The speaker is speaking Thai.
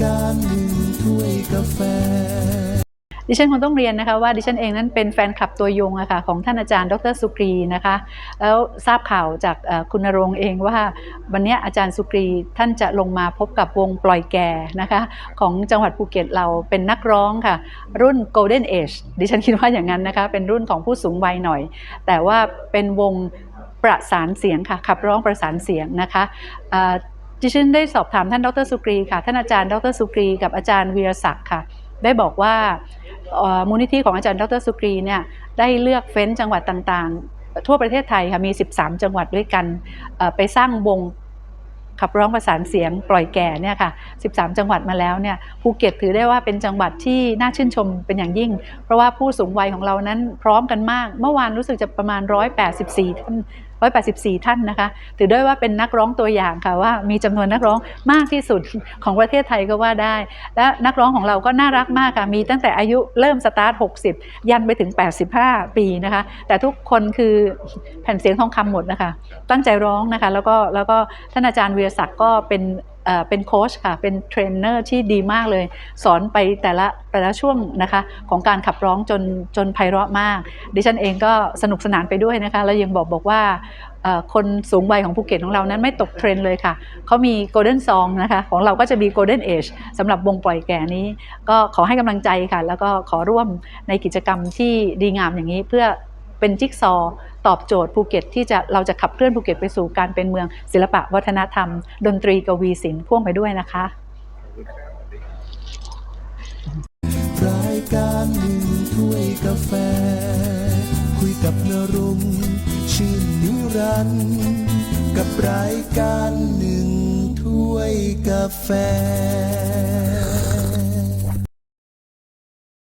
การหนึ่งถ้วยกาแฟ ดิฉันคงต้องเรียนนะคะว่าดิฉันเองนั้นเป็นแฟนคลับตัวยงอะค่ะของท่านอาจารย์ดรสุกรีนะคะ แล้วทราบข่าวจากคุณณรงเองว่าวันนี้อาจารย์สุกรีท่านจะลงมาพบกับวงปล่อยแก่นะคะของจังหวัดภูเก็ตเราเป็นนักร้องค่ะ รุ่น Golden Age ดิฉันคิดว่าอย่างนั้นนะคะเป็นรุ่นของผู้สูงวัยหน่อย แต่ว่าเป็นวงประสานเสียงค่ะขับร้องประสานเสียงนะคะ ดิฉันได้สอบถามท่านดรสุกรีค่ะ ท่านอาจารย์ดรสุกรีกับอาจารย์วีรศักดิ์ค่ะ ได้บอกว่ามูลนิธิของอาจารย์ดรสุกรีเนี่ยได้เลือกเฟ้นจังหวัดต่างๆ ทั่วประเทศไทยค่ะมี 13 จังหวัดด้วยกันไปสร้างวงขับร้องประสานเสียงปล่อยแก่เนี่ยค่ะ 13 จังหวัดมาแล้วเนี่ยภูเก็ตถือได้ว่าเป็นจังหวัดที่น่าชื่นชมเป็นอย่างยิ่ง เพราะว่าผู้สูงวัยของเรานั้นพร้อมกันมาก เมื่อวานรู้สึกจะประมาณ 184 ท่าน 184 ท่านนะคะ ถือได้ว่าเป็นนักร้องตัวอย่างค่ะว่ามีจำนวนนักร้องมากที่สุดของประเทศไทยก็ว่าได้ และนักร้องของเราก็น่ารักมากค่ะ มีตั้งแต่อายุเริ่มสตาร์ท 60 ยันไปถึง 85 ปีนะคะ แต่ทุกคนคือแผ่นเสียงทองคำหมดนะคะ ตั้งใจร้องนะคะ แล้วก็แล้วก็ท่านอาจารย์เวียศักดิ์ก็เป็น เป็นโค้ชค่ะ เป็นเทรนเนอร์ที่ดีมากเลย สอนไปแต่ละแต่ละช่วงนะคะของการขับร้องจนจนไพเราะมาก ดิฉันเองก็สนุกสนานไปด้วยนะคะ แล้วยังบอกบอกว่าคนสูงวัยของภูเก็ตของเรานั้นไม่ตกเทรนเลยค่ะ เขามี Golden Song นะคะของเราก็จะมี Golden Age สำหรับวงปล่อยแก่นี้ ก็ขอให้กำลังใจค่ะ แล้วก็ขอร่วมในกิจกรรมที่ดีงามอย่างนี้เพื่อเป็นจิ๊กซอ ตอบโจทย์ภูเก็ตที่จะเราจะขับเคลื่อนภูเก็ตไปสู่การเป็นเมืองศิลปะวัฒนธรรม ดนตรีกวีศิลป์พ่วงไปด้วยนะคะรายการหนึ่งถ้วยกาแฟ คุยกับนรงชื่นนิรันด์กับรายการหนึ่งถ้วยกาแฟ